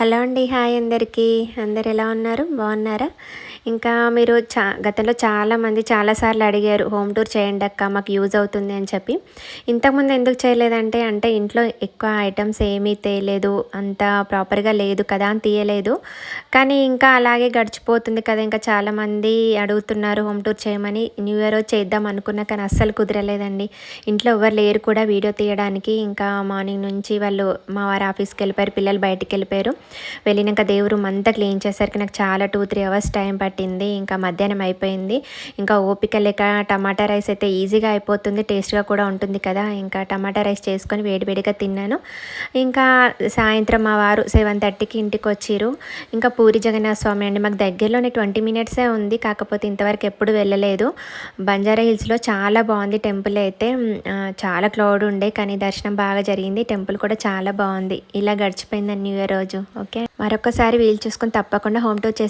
Hello అండి hi అందరికీ. అందరు ఎలా ఉన్నారు? బాగున్నారా? ఇంకా మీరు చా గతంలో చాలామంది చాలాసార్లు అడిగారు హోమ్ టూర్ చేయండి అక్క మాకు యూజ్ అవుతుంది అని చెప్పి. ఇంతకుముందు ఎందుకు చేయలేదంటే అంటే ఇంట్లో ఎక్కువ ఐటమ్స్ ఏమీ తేయలేదు అంత ప్రాపర్గా లేదు కదా అని తీయలేదు. కానీ ఇంకా అలాగే గడిచిపోతుంది కదా ఇంకా చాలామంది అడుగుతున్నారు హోమ్ టూర్ చేయమని న్యూ ఇయర్ చేద్దాం అనుకున్నా కానీ అస్సలు కుదరలేదండి. ఇంట్లో ఎవరు లేరు కూడా వీడియో తీయడానికి. ఇంకా మార్నింగ్ నుంచి వాళ్ళు మా వారు ఆఫీస్కి వెళ్ళిపోయారు పిల్లలు బయటికి వెళ్ళిపోయారు. వెళ్ళినాక దేవుడు అంతా క్లీన్ చేసరికి నాకు చాలా టూ త్రీ అవర్స్ టైం పట్టింది. పట్టింది ఇంకా మధ్యాహ్నం అయిపోయింది. ఇంకా ఓపిక లేక టమాటా రైస్ అయితే ఈజీగా అయిపోతుంది టేస్ట్గా కూడా ఉంటుంది కదా. ఇంకా టమాటా రైస్ చేసుకొని వేడివేడిగా తిన్నాను. ఇంకా సాయంత్రం మా వారు సెవెన్ థర్టీకి ఇంటికి వచ్చిరు ఇంకా పూరి జగన్నాథ స్వామి అండి మాకు దగ్గరలోనే ట్వంటీ మినిట్సే ఉంది కాకపోతే ఇంతవరకు ఎప్పుడు వెళ్ళలేదు. బంజారా హిల్స్లో చాలా బాగుంది టెంపుల్ అయితే. చాలా క్లౌడ్ ఉండే కానీ దర్శనం బాగా జరిగింది టెంపుల్ కూడా చాలా బాగుంది. ఇలా గడిచిపోయింది న్యూ ఇయర్ రోజు ఓకే? మరొకసారి వీలు చూసుకొని తప్పకుండా హోమ్ టూర్ చేస్తే